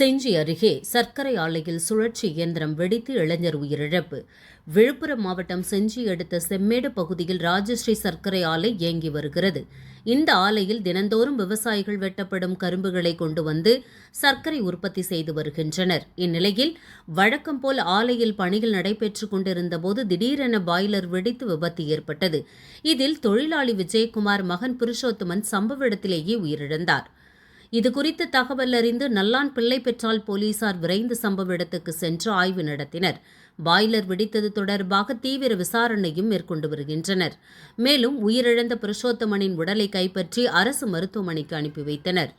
செஞ்சி அருகே சர்க்கரை ஆலையில் சுழற்சி இயந்திரம் வெடித்து இளைஞர் உயிரிழப்பு. விழுப்புரம் மாவட்டம் செஞ்சி அடுத்த செம்மேடு பகுதியில் ராஜஸ்ரீ சர்க்கரை ஆலை இயங்கி வருகிறது. இந்த ஆலையில் தினந்தோறும் விவசாயிகள் வெட்டப்படும் கரும்புகளை கொண்டு வந்து சர்க்கரை உற்பத்தி செய்து வருகின்றனர். இந்நிலையில் வழக்கம் போல் ஆலையில் பணிகள் நடைபெற்றுக் கொண்டிருந்தபோது திடீரென பாய்லர் வெடித்து விபத்து ஏற்பட்டது. இதில் தொழிலாளி விஜயகுமார் மகன் புருஷோத்தமன் சம்பவ இடத்திலேயே உயிரிழந்தார். இதுகுறித்து தகவல் அறிந்து நல்லான் பிள்ளை பெற்றால் போலீசார் விரைந்து சம்பவ இடத்துக்கு சென்று ஆய்வு நடத்தினர். பாய்லர் வெடித்தது தொடர்பாக தீவிர விசாரணையும் மேற்கொண்டு வருகின்றனர். மேலும் உயிரிழந்த புருஷோத்தமனின் உடலை கைப்பற்றி அரசு மருத்துவமனைக்கு அனுப்பி வைத்தனர்.